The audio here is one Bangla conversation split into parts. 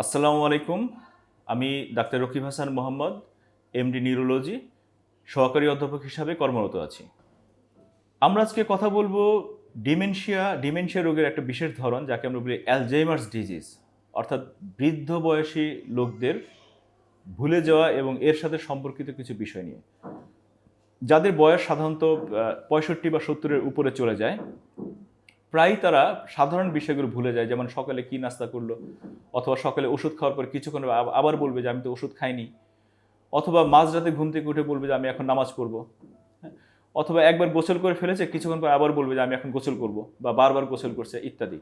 আসসালামু আলাইকুম। আমি doctor Rakib Hasan Mohammad, MD neurology, সহকারী অধ্যাপক হিসাবে কর্মরত আছি। আমরা আজকে কথা বলব ডিমেনশিয়া ডিমেনশিয়া রোগের একটা বিশেষ ধরন যাকে আমরা বলি অ্যালজাইমার্স ডিজিজ, অর্থাৎ বৃদ্ধ বয়সী লোকদের ভুলে যাওয়া এবং এর সাথে সম্পর্কিত কিছু বিষয় নিয়ে। যাদের বয়স সাধারণত পঁয়ষট্টি বা সত্তরের উপরে চলে যায় প্রায় তারা সাধারণ বিষয়গুলো ভুলে যায়, যেমন সকালে কি নাস্তা করল, অথবা সকালে ওষুধ খাওয়ার পর কিছুক্ষণ আব- আবার বলবে যে আমি তো ওষুধ খাইনি, অথবা মাঝরাতে ঘুম থেকে উঠে বলবে যে আমি এখন নামাজ পড়ব হ্যাঁ? অথবা একবার গোসল করে ফেলেছে, কিছুক্ষণ পর আবার বলবে যে আমি এখন গোসল করব বা বারবার গোসল করছে, ইত্যাদি।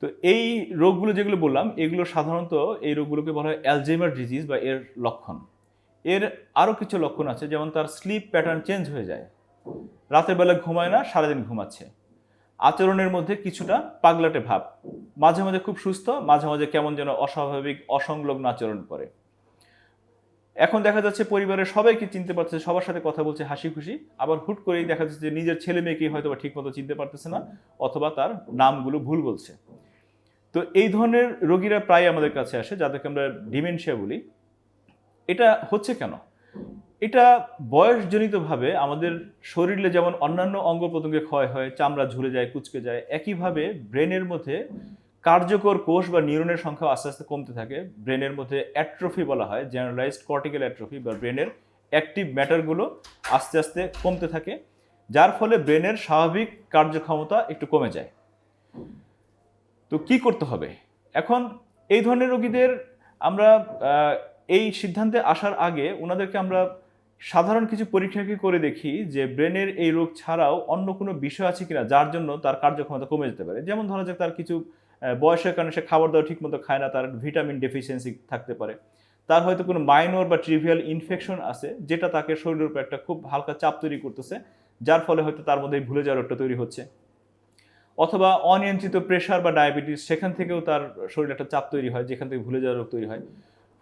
তো এই রোগগুলো যেগুলো বললাম, এগুলো সাধারণত এই রোগগুলোকে বলা হয় অ্যালজেমার ডিজিজ বা এর লক্ষণ। এর আরও কিছু লক্ষণ আছে, যেমন তার স্লিপ প্যাটার্ন চেঞ্জ হয়ে যায়। রাতের বেলা ঘুমায় না, সারাদিন ঘুমাচ্ছে। আচরণের মধ্যে কিছুটা পাগলাটে ভাব। মাঝে মাঝে খুব সুস্থ, মাঝে মাঝে কেমন যেন অস্বাভাবিক, অসংলগ্ন আচরণ করে। এখন দেখা যাচ্ছে পরিবারের সবাইকে চিনতে পারছে সবার সাথে কথা বলছে, হাসি খুশি। আবার হুট করেই দেখা যাচ্ছে যে নিজের ছেলে মেয়েকেই হয়তো বা ঠিকমতো চিনতে পারতেছে না, অথবা তার নামগুলো ভুল বলছে। তো এই ধরনের রোগীরা প্রায় আমাদের কাছে আসে, যাদেরকে আমরা ডিমেনশিয়া বলি। এটা হচ্ছে কেন? এটা বয়সজনিতভাবে আমাদের শরীরে যেমন অন্যান্য অঙ্গ প্রত্যঙ্গে ক্ষয় হয়, চামড়া ঝুলে যায়, কুচকে যায়, একইভাবে ব্রেনের মধ্যে কার্যকর কোষ বা নিউরনের সংখ্যা আস্তে আস্তে কমতে থাকে। ব্রেনের মধ্যে অ্যাট্রফি বলা হয় জেনারেলাইজড কর্টিক্যাল অ্যাট্রফি বা ব্রেনের অ্যাক্টিভ ম্যাটারগুলো আস্তে আস্তে কমতে থাকে, যার ফলে ব্রেনের স্বাভাবিক কার্যক্ষমতা একটু কমে যায়। তো কি করতে হবে? এখন এই ধরনের রোগীদের আমরা এই সিদ্ধান্তে আসার আগে ওনাদেরকে আমরা সাধারণ কিছু পরীক্ষা কি করে দেখি যে ব্রেনের এই রোগ ছাড়াও অন্য কোনো বিষয় আছে কিনা যার জন্য তার কার্যক্ষমতা কমে যেতে পারে? যেমন ধরা যাক তার কিছু বয়সের কারণে সে খাবার দাবার ঠিকমতো খায় না, তার ভিটামিন ডেফিসিয়েন্সি থাকতে পারে। তার হয়তো কোনো মাইনর বা ট্রিভিয়াল ইনফেকশন আছে, যেটা তাকে শরীরের উপর একটা খুব হালকা চাপ তৈরি করতেছে, যার ফলে হয়তো তার মধ্যে ভুলে যাওয়ার রোগটা তৈরি হচ্ছে। অথবা অনিয়ন্ত্রিত প্রেশার বা ডায়াবেটিস সেখান থেকেও তার শরীরে একটা চাপ তৈরি হয়, যেখান থেকে ভুলে যাওয়ার রোগ তৈরি হয়।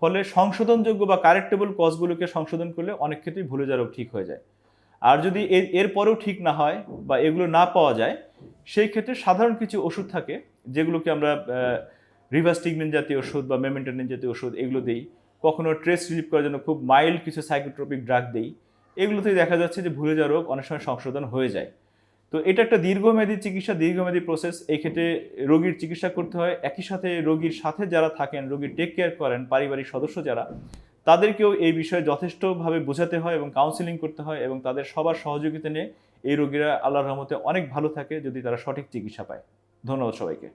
ফলে সংশোধনযোগ্য বা কারেক্টেবল কজগুলোকে সংশোধন করলে অনেক ক্ষেত্রেই ভুলে যাওয়ার রোগ ঠিক হয়ে যায়। আর যদি এর এরপরেও ঠিক না হয় বা এগুলো না পাওয়া যায়, সেই ক্ষেত্রে সাধারণ কিছু ওষুধ থাকে, যেগুলোকে আমরা রিভাস্টিগমেন্ট জাতীয় ওষুধ বা মেমেন্টানিন জাতীয় ওষুধ এগুলো দিই। কখনো ট্রেস রিলিভ করার জন্য খুব মাইল্ড কিছু সাইকোট্রপিক ড্রাগ দিই। এগুলোতেই দেখা যাচ্ছে যে ভুলে যাওয়ার রোগ অনেক সময় সংশোধন হয়ে যায়। তো এটা একটা দীর্ঘমেয়াদী চিকিৎসা, দীর্ঘমেয়াদী প্রসেস এই ক্ষেত্রে রোগীর চিকিৎসা করতে হয়। একই সাথে রোগীর সাথে যারা থাকেন, রোগীর টেক কেয়ার করেন, পারিবারিক সদস্য যারা, তাদেরকেও এই বিষয়ে যথেষ্টভাবে বোঝাতে হয় এবং কাউন্সিলিং করতে হয় এবং তাদের সবার সহযোগিতা নিয়ে এই রোগীরা আল্লাহর রহমতে অনেক ভালো থাকে যদি তারা সঠিক চিকিৎসা পায়। ধন্যবাদ সবাইকে।